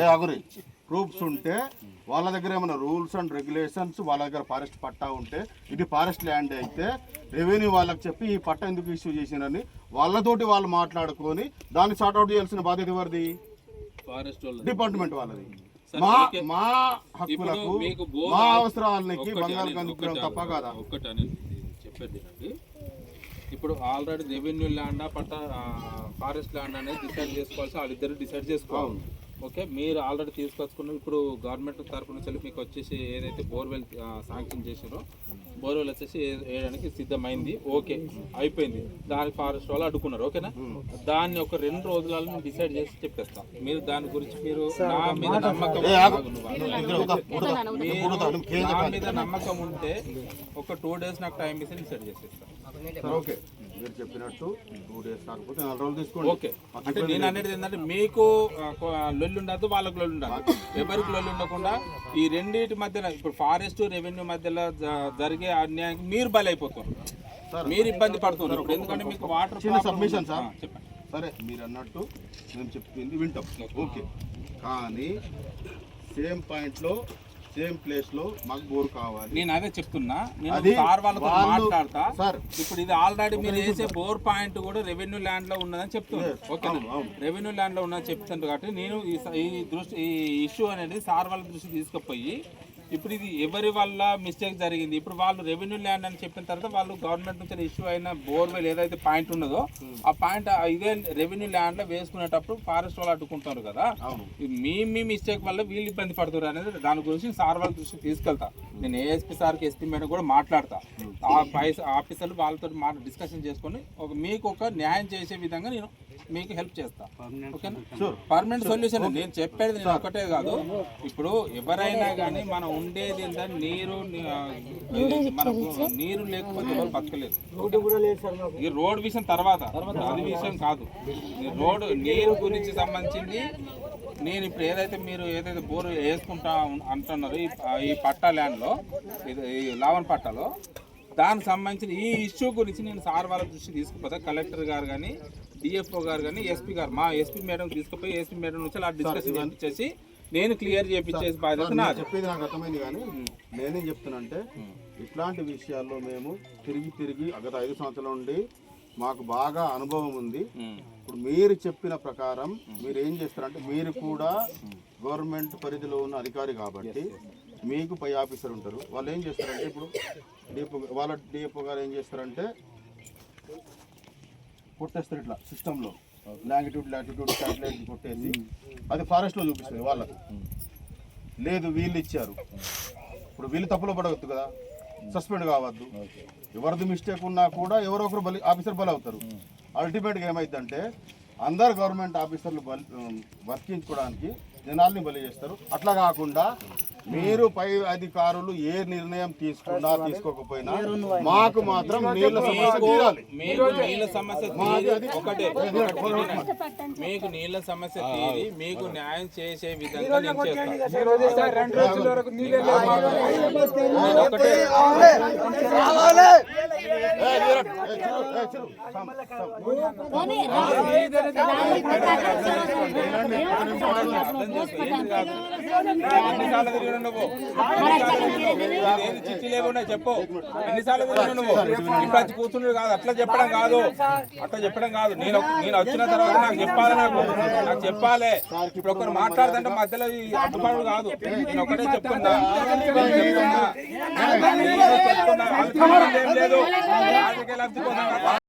ఏ అగురి proofs ఉంటే వాళ్ళ దగ్గర ఏమైనా రూల్స్ అండ్ రెగ్యులేషన్స్ వాళ్ళ దగ్గర ఫారెస్ట్ పట్టా ఉంటే ఇది ఫారెస్ట్ ల్యాండ్ అయితే రెవెన్యూ వాళ్ళకి చెప్పి ఈ పట్టా ఎందుకు ఇష్యూ చేసినని వాళ్ళతోటి వాళ్ళు మాట్లాడుకొని దాన్ని సార్ట్అవుట్ చేయాల్సిన బాధ్యత ఎవరిది? ఫారెస్ట్ డిపార్ట్మెంట్ వాళ్ళది. మా హక్కులకు మా అవసరాలకి ఒక్కటి తప్ప కాదా? చెప్పేది ఇప్పుడు ఆల్రెడీ రెవెన్యూ ల్యాండ్ పట్ట ఫారెస్ట్ ల్యాండ్ అనేది డిసైడ్ చేసుకోవాల్సి వాళ్ళిద్దరు డిసైడ్ చేసుకోవాలి. ఓకే మీరు ఆల్రెడీ తీసుకొచ్చుకున్న ఇప్పుడు గవర్నమెంట్ తరపు నుంచి వెళ్ళి మీకు వచ్చేసి ఏదైతే బోర్వెల్ శాంక్షన్ చేసారో బోర్వెల్ వచ్చేసి వేయడానికి సిద్ధమైంది. ఓకే అయిపోయింది. దాని ఫారెస్ట్ వాళ్ళు అడ్డుకున్నారు ఓకేనా? దాన్ని ఒక రెండు రోజులలో నేను డిసైడ్ చేసి చెప్పేస్తాను మీరు దాని గురించి మీరు నా మీద నమ్మకం నా? మీద నమ్మకం ఉంటే ఒక టూ డేస్ నాకు టైం ఇస్తే సెట్ చేసేస్తాను సరే, ఓకే. మీరు చెప్పినట్టు టూ డేస్ కాకపోతే నాలుగు రోజులు తీసుకోండి. ఓకే. అంటే నేను అనేది ఏంటంటే మీకు లొల్లి ఉండదు వాళ్ళకి లొల్లి ఉండదు. ఎవరికి లొల్లి ఉండకుండా ఈ రెండింటి మధ్యలో ఇప్పుడు ఫారెస్ట్ రెవెన్యూ మధ్యలో జరిగే అన్యాయానికి మీరు బలైపోతారు. మీరు ఇబ్బంది పడుతున్నారు. ఎందుకంటే మీకు వాటర్ చిన్న submission, సార్. చెప్పండి. సరే మీరు అన్నట్టు మేము చెప్పింది వింటాం. ఓకే. కానీ సేమ్ పాయింట్లో సేమ్ ప్లేస్లో మాకు బోర్ కావాలి. నేను అదే చెప్తున్నా. నేను సార్ వాళ్ళతో వాళ్ళు- మాట్లాడతా. సార్. ఇప్పుడు ఇది ఆల్రెడీ మీరు వేసే బోర్ పాయింట్ కూడా రెవెన్యూ ల్యాండ్లో ఉన్నదని చెప్తున్నారు. ఓకే. రెవెన్యూ ల్యాండ్లో ఉన్నదని చెప్తున్నారు కాబట్టి నేను ఈ దృష్టి ఈ ఇష్యూ అనేది సార్ వాళ్ళ దృష్టి తీసుకుపోయి ఇప్పుడు ఇది ఎవరి వల్ల మిస్టేక్ జరిగింది? ఇప్పుడు వాళ్ళు రెవెన్యూ ల్యాండ్ అని చెప్పిన తర్వాత వాళ్ళు గవర్నమెంట్ నుంచి ఇష్యూ అయిన బోర్వెల్ ఏదైతే పాయింట్ ఉన్నదో ఆ పాయింట్ ఇదే రెవెన్యూ ల్యాండ్లో వేసుకునేటప్పుడు ఫారెస్ట్ వాళ్ళు అడ్డుకుంటారు కదా. మీ మీ మిస్టేక్ వల్ల వీళ్ళు ఇబ్బంది పడుతున్నారు అనేది దాని గురించి సార్ వాళ్ళ దృష్టికి తీసుకెళ్తా. నేను ఏఎస్పీ సార్కి ఎస్పీ మేడం కూడా మాట్లాడతా. ఆ పైస ఆఫీసర్లు వాళ్ళతో డిస్కషన్ చేసుకొని ఒక మీకు ఒక న్యాయం చేసే విధంగా నేను మీకు హెల్ప్ చేస్తా. ఓకేనా పర్మనెంట్ సొల్యూషన్ నేను చెప్పేది నేను ఒకటే కాదు. ఇప్పుడు ఎవరైనా కానీ మనం ఉండేది ఏంటంటే నీరు మనకు నీరు లేకపోతే ఎవరు బతకలేదు. ఈ రోడ్ విషయం తర్వాత. అది విషయం కాదు. ఈ రోడ్ నీరు గురించి సంబంధించింది. నేను ఇప్పుడు ఏదైతే మీరు ఏదైతే బోరు వేసుకుంటా అంటున్నారో ఈ ఈ పట్టా ల్యాండ్లో ఇది ఈ లావన్ పట్టాలో దానికి సంబంధించిన ఈ ఇష్యూ గురించి నేను సార్ వాళ్ళ దృష్టి తీసుకుపోతా. కలెక్టర్ గారు కానీ డిఎఫ్ఓ గారు కానీ ఎస్పీ గారు మా ఎస్పీ మేడం తీసుకుపోయి ఎస్పీ మేడం నుంచి అలా డిస్కషన్ చేసి నేను క్లియర్ చేయించేసి బాధ్యత చెప్పేది నాకు అర్థమైంది కానీ నేనేం చెప్తున్నంటే ఇట్లాంటి విషయాల్లో మేము తిరిగి తిరిగి గత ఐదు సంవత్సరాల నుండి మాకు బాగా అనుభవం ఉంది. ఇప్పుడు మీరు చెప్పిన ప్రకారం మీరు ఏం చేస్తారంటే మీరు కూడా గవర్నమెంట్ పరిధిలో ఉన్న అధికారి కాబట్టి మీకు పై ఆఫీసర్ ఉంటారు. వాళ్ళు ఏం చేస్తారంటే ఇప్పుడు డిఎఫ్ఓ వాళ్ళ డిఎఫ్ఓ గారు ఏం చేస్తారంటే కొట్టేస్తారు ఇట్లా సిస్టంలో లాంగిట్యూడ్ లాటిట్యూడ్ శాటిలైట్ కొట్టేసి అది ఫారెస్ట్లో చూపిస్తుంది వాళ్ళకి. లేదు వీళ్ళు ఇచ్చారు. ఇప్పుడు వీళ్ళు తప్పులో పడవద్దు కదా. సస్పెండ్ కావద్దు. ఎవరిది మిస్టేక్ ఉన్నా కూడా ఎవరో ఒకరు బలి ఆఫీసర్ బలి అవుతారు అల్టిమేట్గా ఏమైందంటే అందరు గవర్నమెంట్ ఆఫీసర్లు బలి వర్తించుకోవడానికి జనాల్ని బలి చేస్తారు. అట్లా కాకుండా మీరు పై అధికారులు ఏ నిర్ణయం తీసుకున్నా తీసుకోకపోయినా మాకు మాత్రం నీళ్ళ సమస్య తీరాలి మీకు నీళ్ళ సమస్య తీరి ఒకటే మీకు నీళ్ళ సమస్య తీరి మీకు న్యాయం చేసే విధంగా నేను చేస్తాను తిరిగిన నువ్వు? చిట్టి లేకుండా చెప్పు. ఎన్నిసార్లు తిరిగిన నువ్వు? ఇప్పుడు వచ్చి కూర్చున్నాడు కాదు అట్లా చెప్పడం కాదు. అట్లా చెప్పడం కాదు. నేను నేను వచ్చిన తర్వాత నాకు చెప్పాలి నాకు. నాకు చెప్పాలి. ఇప్పుడు ఒకరు మాట్లాడుతుంటే మధ్యలో ఈ అడ్డుపడుడు కాదు. నేను ఒకటే చెప్తున్నా. లేదు.